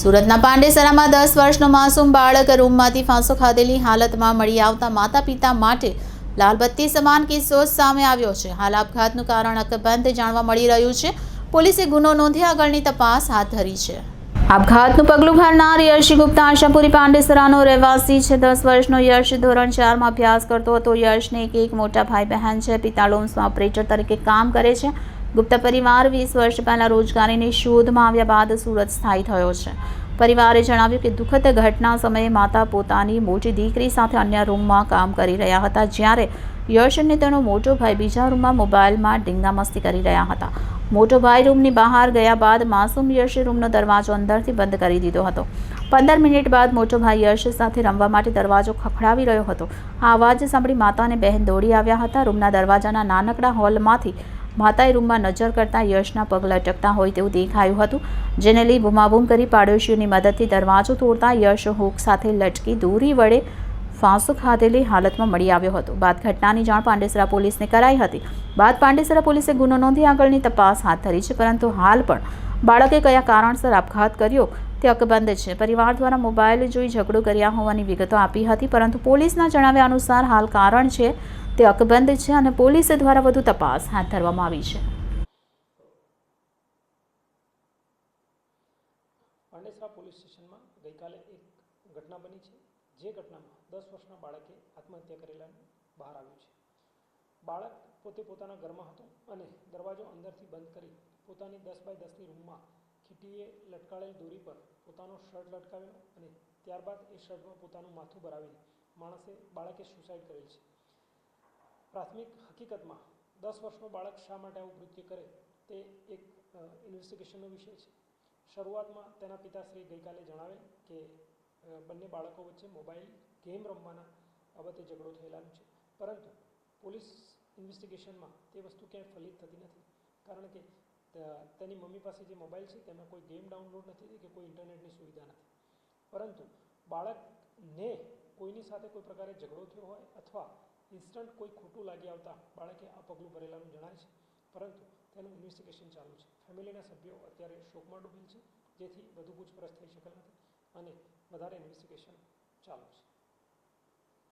સુરતના પાંડેસરામાં દસ વર્ષનો માસૂમ બાળક રૂમમાંથી ફાંસો ખાધેલી હાલતમાં મળી આવતા માતા પિતા માટે લાલબત્તી સમાન કિસ્સો સામે આવ્યો છે. હાલ આપઘાતનું કારણ અકબંધ જાણવા મળી રહ્યું છે. પોલીસે ગુનો નોંધી આગળની તપાસ હાથ ધરી છે. આપઘાતનું પગલું ભરનાર યશી ગુપ્તા આશાપુરી પાંડેસરાનો રહેવાસી છે. દસ વર્ષનો યશ ધોરણ ચારમાં અભ્યાસ કરતો હતો. યશને એક એક મોટા ભાઈ બહેન છે. પિતા લોમ્સમાં ઓપરેટર તરીકે કામ કરે છે. ગુપ્તા પરિવાર વીસ વર્ષ પહેલાં રોજગારીની શોધમાં આવ્યા બાદ સુરત સ્થાયી થયો છે. પરિવારે જણાવ્યું કે દુઃખદ ઘટના સમયે માતા પોતાની મોટી દીકરી સાથે અન્ય રૂમમાં કામ કરી રહ્યા હતા, જ્યારે યશ તેનો મોટો ભાઈ બીજા રૂમમાં મોબાઈલમાં ડીંગામસ્તી કરી રહ્યા હતા. મોટો ભાઈ રૂમની બહાર ગયા બાદ માસૂમ યશે રૂમનો દરવાજો અંદરથી બંધ કરી દીધો હતો. પંદર મિનિટ બાદ મોટો ભાઈ યશ સાથે રમવા માટે દરવાજો ખખડાવી રહ્યો હતો. આ અવાજ સાંભળી માતા અને બહેન દોડી આવ્યા હતા. રૂમના દરવાજાના નાનકડા હોલમાંથી માતાએ રૂમમાં નજર કરતાં યશના પગ લટકતા હોય તેવું દેખાયું હતું, જેને લઈ બૂમાબૂમ કરી પાડોશીઓની મદદથી દરવાજો તોડતા યશ હૂક સાથે લટકી દોરી વડે ફાંસો ખાધેલી હાલતમાં મળી આવ્યો હતો. બાદ ઘટનાની જાણ પાંડેસરા પોલીસને કરાઈ હતી. બાદ પાંડેસરા પોલીસે ગુનો નોંધી આગળની તપાસ હાથ ધરી છે, પરંતુ હાલ પણ બાળકે કયા કારણસર આપઘાત કર્યો તે અકબંધ છે. પરિવાર દ્વારા મોબાઈલ જોઈ ઝઘડો કર્યા હોવાની વિગતો આપી હતી, પરંતુ પોલીસના જણાવ્યા અનુસાર હાલ કારણ છે તે અકબંધ છે અને પોલીસ દ્વારા વધુ તપાસ હાથ ધરવામાં આવી છે. પાંડેસરા પોલીસ સ્ટેશનમાં ગઈકાલે એક ઘટના બની છે. જે ઘટનામાં દસ વર્ષના બાળકે આત્મહત્યા કરેલાનું બહાર આવ્યું છે. બાળક પોતે પોતાના ઘરમાં હતો અને દરવાજો અંદરથી બંધ કરી પોતાની દસ બાય દસની રૂમમાં ખીટીએ લટકાળેલ દોરી પર પોતાનો શર્ટ લટકાવ્યો અને ત્યારબાદ એ શર્ટમાં પોતાનું માથું ભરાવીને માણસે બાળકે સુસાઇડ કરેલ છે. પ્રાથમિક હકીકતમાં દસ વર્ષનો બાળક શા માટે આવું કૃત્ય કરે તે એક ઇન્વેસ્ટિગેશનનો વિષય છે. શરૂઆતમાં તેના પિતાશ્રી ગઈકાલે જણાવેલ કે બંને બાળકો વચ્ચે મોબાઈલ ગેમ રમવાના બાબતે ઝઘડો થયેલાનું છે. પરંતુ પોલીસ ઇન્વેસ્ટિગેશનમાં તે વસ્તુ ક્યાંય ફલિત થતી નથી. કારણ કે તેની મમ્મી પાસે જે મોબાઈલ છે તેમાં કોઈ ગેમ ડાઉનલોડ નથી કે કોઈ ઇન્ટરનેટની સુવિધા નથી. પરંતુ બાળકને કોઈની સાથે કોઈ પ્રકારે ઝઘડો થયો હોય અથવા ઇન્સ્ટન્ટ કોઈ ખોટું લાગી આવતા બાળકે આ પગલું ભરેલાનું જણાય છે. પરંતુ તેનું ઇન્વેસ્ટિગેશન ચાલુ છે. ફેમિલીના સભ્યો અત્યારે શોકમાં ડૂબેલ છે. જેથી વધુ પૂછપરછ થઈ શકેલ નથી અને વધારે ઇન્વેસ્ટિગેશન ચાલુ છે.